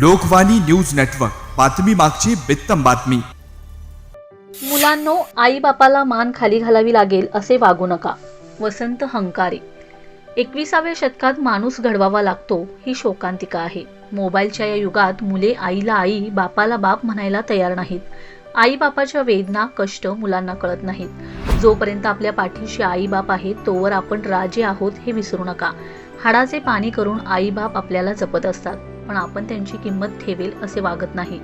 Lokvani news network. बातमी मागची बित्तम बातमी. मुलांनो आई बापाला मान खाली घालावी लागेल असे वागू नका. वसंत हंकारे. एकविसाव्या शतकात माणूस घडवावा लागतो ही शोकांतिका आहे. मोबाईलच्या या युगात मुले आईला आई बापाला बाप म्हणायला तयार नाहीत. आई बापाच्या वेदना कष्ट मुलांना कळत नाहीत. जोपर्यंत आपल्या पाठीशी आई बाप आहेत तोवर आपण राजे आहोत हे विसरू नका. हाडाचे पाणी करून आई बाप आपल्याला जपत असतात. पण आपण त्यांची किंमत ठेवेल असे वागत नाही.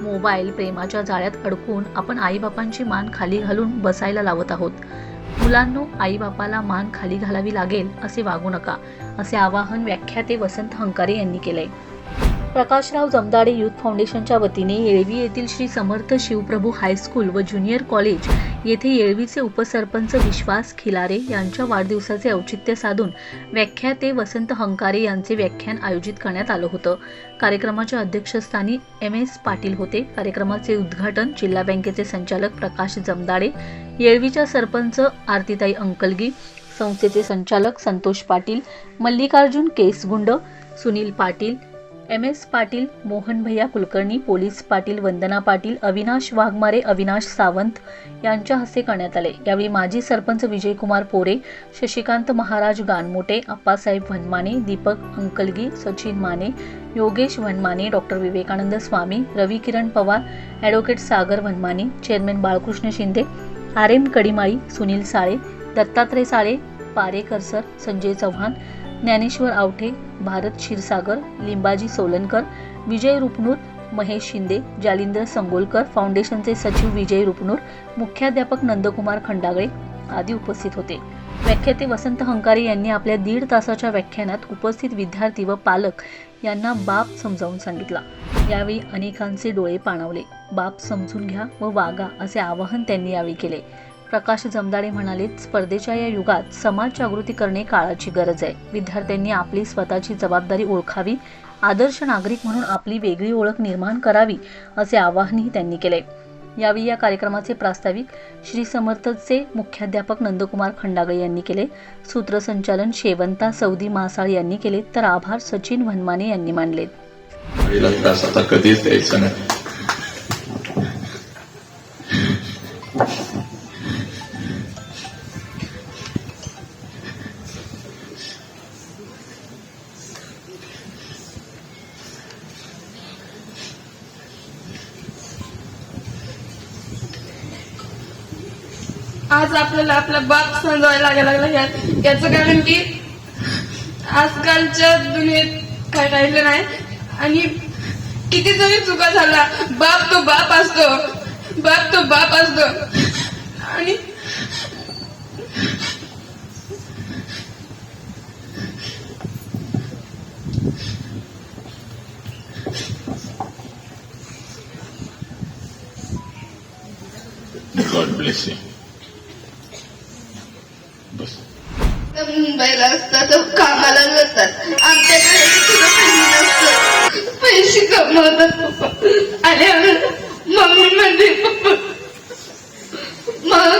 मोबाईल प्रेमाच्या जाळ्यात अडकून आपण आईबापांची मान खाली घालून बसायला लावत आहोत. मुलांनो आईबापाला मान खाली घालावी लागेल असे वागू नका असे आवाहन व्याख्याते वसंत हंकारे यांनी केलंय. प्रकाशराव जमदाडे युथ फाउंडेशनच्या वतीने येळवी येथील श्री समर्थ शिवप्रभू हायस्कूल व ज्युनियर कॉलेज येथे येळवीचे उपसरपंच विश्वास खिलारे यांच्या वाढदिवसाचे औचित्य साधून व्याख्याते वसंत हंकारे यांचे व्याख्यान आयोजित करण्यात आलं होतं. कार्यक्रमाच्या अध्यक्षस्थानी एम एस पाटील होते. कार्यक्रमाचे उद्घाटन जिल्हा बँकेचे संचालक प्रकाश जमदाडे येळवीच्या सरपंच आरतीताई अंकलगी संस्थेचे संचालक Santosh Patil Mallikarjun Kesgund Sunil Patil M S Patil Mohan Bhaiya Kulkarni police Patil Vandana Patil Avinash Waghmare Avinash Sawant यांच्या हस्ते करण्यात आले. यावेळी माजी sarpanch Vijaykumar Pore Shashikant Maharaj Ganmote Appasaheb Vanmane Deepak Ankalgi Sachin Mane Yogesh Vanmane doctor Vivekanand Swami Ravi Kiran Pawar advocate Sagar Vanmane chairman Balkrishna Shinde R M Kadimali Sunil Sale Dattatray Sale Parekar sir Sanjay Chavan Dnyaneshwar Awathe Bharat Kshirsagar Limbaji Solankar Vijay Rupnur Mahesh Shinde Jalindar Sangolkar फाउंडेशनचे सचिव विजय रुपनूर मुख्याध्यापक नंदकुमार खंडागळे आदी उपस्थित होते. व्याख्याते वसंत हंकारे यांनी आपल्या दीड तासाच्या व्याख्यानात उपस्थित विद्यार्थी व पालक यांना बाप समजावून सांगितला. यावेळी अनेकांचे डोळे पाणावले. बाप समजून घ्या व वागा असे आवाहन त्यांनी यावेळी केले. प्रकाश जमदाडे म्हणाले स्पर्धेच्या या युगात समाज जागृती करणे काळाची गरज आहे. विद्यार्थ्यांनी आपली स्वतःची जबाबदारी ओळखावी आदर्श नागरिक म्हणून आपली वेगळी ओळख निर्माण करावी असे आवाहनही त्यांनी केले. यावेळी या कार्यक्रमाचे प्रास्ताविक श्री समर्थचे मुख्याध्यापक नंदकुमार खंडागळे यांनी केले. सूत्रसंचालन शेवंता सौदी मासाळ यांनी केले. तर आभार सचिन वनमाने यांनी मानले आज आपल्याला आपला बाप समजावायला लागायला लागला यात. याचं कारण की आजकालच्या दुनियेत काय राहिलं नाही. आणि किती जरी चुका झाला बाप तो बाप असतो. बाप तो बाप असतो. आणि God bless you. मुंबईला असतात कामाला जातात. आमच्याकडे सुद्धा पैसे कमवतात पप्पा. आणि मम्मी म्हणजे पप्पा. मग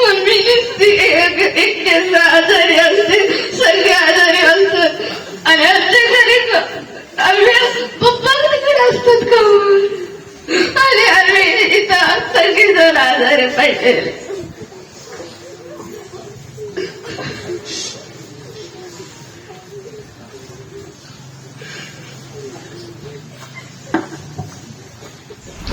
मम्मी नुसती एकट्याचा आजारी असते. सगळे आजारी असतात. आणि आमच्या घरी आम्ही पप्पा असतात का हो? आणि आम्ही इथं सगळेजण आजारी पाहिजे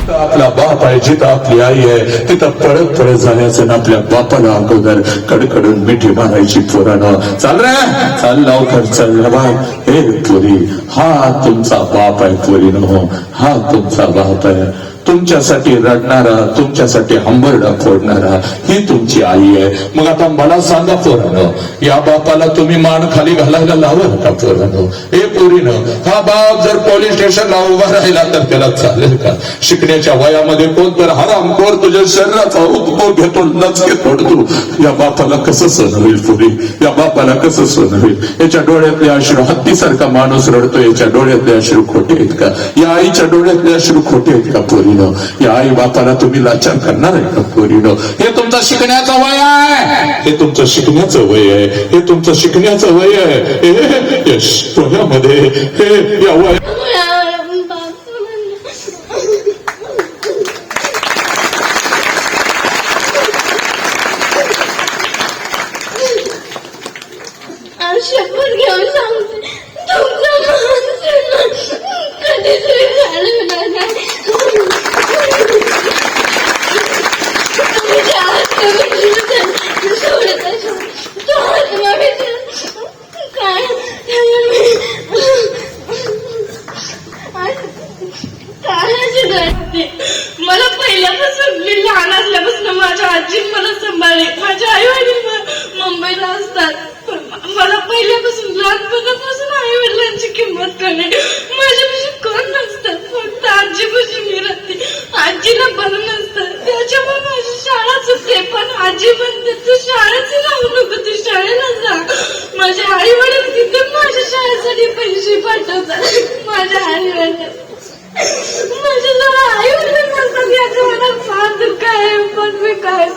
जिथं आपला बाप आहे जिथं आपली आई आहे तिथं पळत पळत जाण्याचं ना आपल्या बापाला अगोदर कडकडून मिठी मारायची पोरानं. चाल रे चाल लवकर चल रे बाय. हे पोरी हा तुमचा बाप आहे पोरीनो. हो हा तुमचा बाप आहे. तुमच्यासाठी रडणारा तुमच्यासाठी हंबरडा फोडणारा ही तुमची आई आहे. मग आता मला सांगा पोरानं या बापाला तुम्ही मान खाली घालायला लावल का पोरानं? हे पोरीनं हा बाप जर पोलीस स्टेशनला उभा राहिला तर त्याला चालेल का? शिकण्याच्या वयामध्ये कोण तर हरामखोर तुझ्या शरीराचा उपभोग घेतो नचके तोडतो. या बापाला कसं सण होईल पोरी? या बापाला कसं सण होईल? याच्या डोळ्यातले अश्रू हत्तीसारखा माणूस रडतो याच्या डोळ्यातले अश्रू खोटे आहेत का? या आईच्या डोळ्यातले अश्रू खोटे आहेत का पोरी? पोरीनो. या आई बापाला तुम्ही लाचार करणार आहे का पोरीनो? हे तुमचं शिकण्याचं वय आहे. हे तुमचं शिकण्याचं वय आहे. हे तुमचं शिकण्याचं वय आहे. हे- यश वयामध्ये हे या वय शपथ घेऊन सांगते तुमचं मान कधीतरी घालवणार नाही तुम्ही ज्या आत्मविश्वासाने सोडत असाल, तो आत्मविश्वास काय काळाची घडते मला पहिल्यापासून मी लहान असल्यापासून माझ्या आजी मला सांभाळले माझे आई वडील मुंबईला असतात पण म- मला पहिल्यापासून लहानपणापासून आई वडिलांची किंमत कळली माझ्यापाशी कोण नसतं फक्त आजीपाशी मी राहते आजीला बरं नसतं त्याच्यामुळे माझी शाळा चुकते पण आजी शाळेत तू राहू नको तू शाळेला जा. माझे आई वडील तिथे माझ्या शाळेसाठी पैसे पाठवतात. माझ्या आई वडील माझ्या जवळ आई वडील म्हणतात याचं मला फार दुःख आहे पण मी काय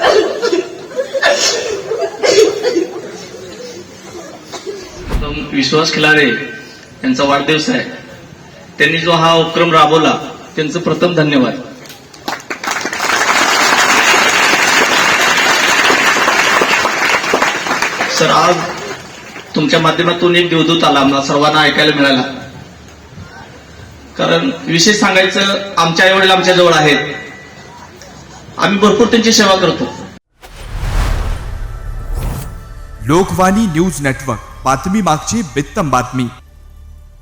विश्वास खिलारे यांचा वाढदिवस आहे. त्यांनी जो हा उपक्रम राबवला त्यांचं प्रथम धन्यवाद. सर आज तुमच्या माध्यमातून एक देवदूत आला आम्हाला सर्वांना ऐकायला मिळाला. कारण विशेष सांगायचं आमच्या आई वडील आमच्या जवळ आहेत. आम्ही भरपूर त्यांची सेवा करतो. लोकवाणी न्यूज नेटवर्क बातमी मागची बित्तम बातमी.